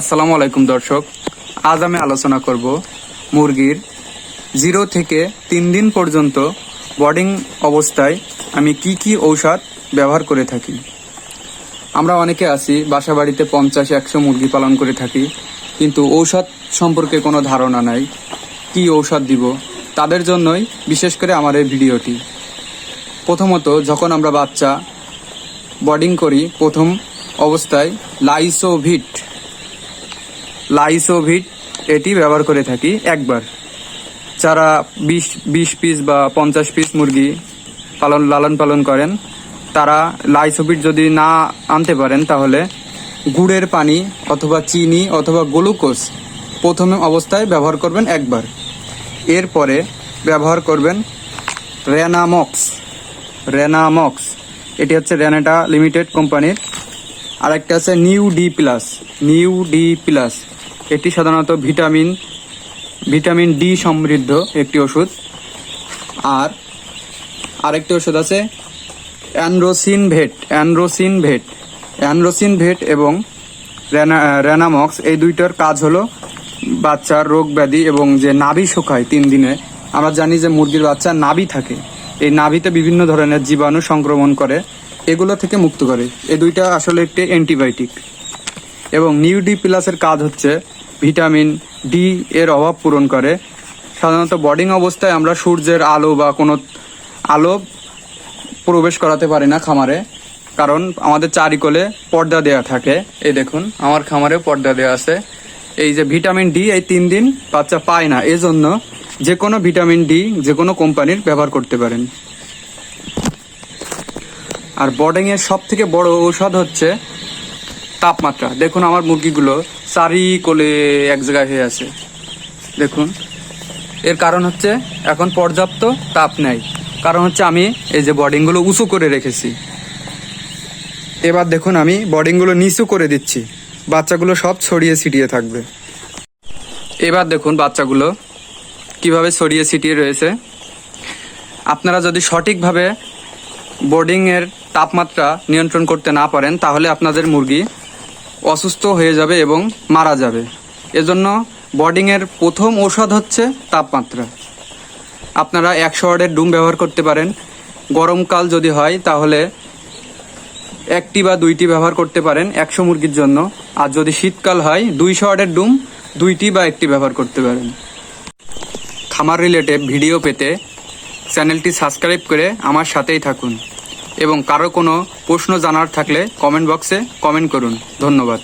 আসসালামু আলাইকুম, দর্শক। আজ আমি আলোচনা করব মুরগির জিরো থেকে তিন দিন পর্যন্ত বোর্ডিং অবস্থায় আমি কি কি ঔষধ ব্যবহার করে থাকি। আমরা অনেকে আছি বাসা বাড়িতে পঞ্চাশ, একশো মুরগি পালন করে থাকি, কিন্তু ঔষধ সম্পর্কে কোনো ধারণা নাই। কি ঔষধ দিব? তাদের জন্যই, বিশেষ করে আমার এই ভিডিওটি। প্রথমত, যখন আমরা বাচ্চা বোর্ডিং করি, প্রথম অবস্থায় লাইসোভিট লাইসোভিট এটি ব্যবহার করে থাকি একবার। যারা বিশ বিশ পিস বা পঞ্চাশ পিস মুরগি পালন, লালন পালন করেন, তারা লাইসোভিট যদি না আনতে পারেন, তাহলে গুড়ের পানি অথবা চিনি অথবা গ্লুকোজ প্রথমে অবস্থায় ব্যবহার করবেন একবার। এরপরে ব্যবহার করবেন রেনামক্স। রেনামক্স, এটি হচ্ছে রেনাটা লিমিটেড কোম্পানির। আরেকটা আছে new D plus. New D plus. এটি সাধারণত ভিটামিন ভিটামিন ডি সমৃদ্ধ একটি ওষুধ। আর আরেকটি ওষুধ আছে Anrosin vet Anrosin vet. Anrosin vet এবং রেনা, রেনামক্স এই দুইটার কাজ হলো বাচ্চার রোগ ব্যাধি এবং যে নাভি শুকায় তিন দিনে। আমরা জানি যে মুরগির বাচ্চা নাভি থাকে। এই নাভিতে বিভিন্ন ধরনের জীবাণু সংক্রমণ করে, এগুলো থেকে মুক্ত করে। এই দুইটা আসলে একটি অ্যান্টিবায়োটিক। এবং নিউ ডি প্লাসের কাজ হচ্ছে ভিটামিন ডি এর অভাব পূরণ করে। সাধারণত বোর্ডিং অবস্থায় আমরা সূর্যের আলো বা কোনো আলো প্রবেশ করাতে পারি না খামারে, কারণ আমাদের চারিকোলে পর্দা দেওয়া থাকে। এই দেখুন, আমার খামারে পর্দা দেওয়া আছে। এই যে ভিটামিন ডি এই তিন দিন বাচ্চা পায় না, এজন্য যে কোনো ভিটামিন ডি যে কোনো কোম্পানির ব্যবহার করতে পারেন। আর বোর্ডিং এর সব থেকে বড় ঔষধ হচ্ছে তাপমাত্রা। দেখুন আমার মুরগিগুলো চারি কোলে এক জায়গায় হয়ে আছে। দেখুন। এর কারণ হচ্ছে এখন পর্যাপ্ত তাপ নেই। কারণ হচ্ছে আমি এই যে বোর্ডিংগুলো উঁচু করে রেখেছি। এবার দেখুন আমি বোর্ডিংগুলো নিচু করে দিচ্ছি। বাচ্চাগুলো সব ছড়িয়ে ছিটিয়ে থাকবে। এবার দেখুন বাচ্চাগুলো কীভাবে ছড়িয়ে ছিটিয়ে রয়েছে। আপনারা যদি সঠিকভাবে বোর্ডিংয়ের তাপমাত্রা নিয়ন্ত্রণ করতে না পারেন, তাহলে আপনাদের মুরগি অসুস্থ হয়ে যাবে এবং মারা যাবে। এজন্য বোর্ডিংয়ের প্রথম ঔষধ হচ্ছে তাপমাত্রা। আপনারা একশো ওয়ার্ডের ডুম ব্যবহার করতে পারেন। গরমকাল যদি হয়, তাহলে একটি বা দুইটি ব্যবহার করতে পারেন একশো মুরগির জন্য। আর যদি শীতকাল হয়, দুইশো ওয়ার্ডের ডুম দুইটি বা একটি ব্যবহার করতে পারেন। খামার রিলেটেড ভিডিও পেতে চ্যানেলটি সাবস্ক্রাইব করে আমার সাথেই থাকুন। এবং কারও কোনো প্রশ্ন জানার থাকলে কমেন্ট বক্সে কমেন্ট করুন। ধন্যবাদ।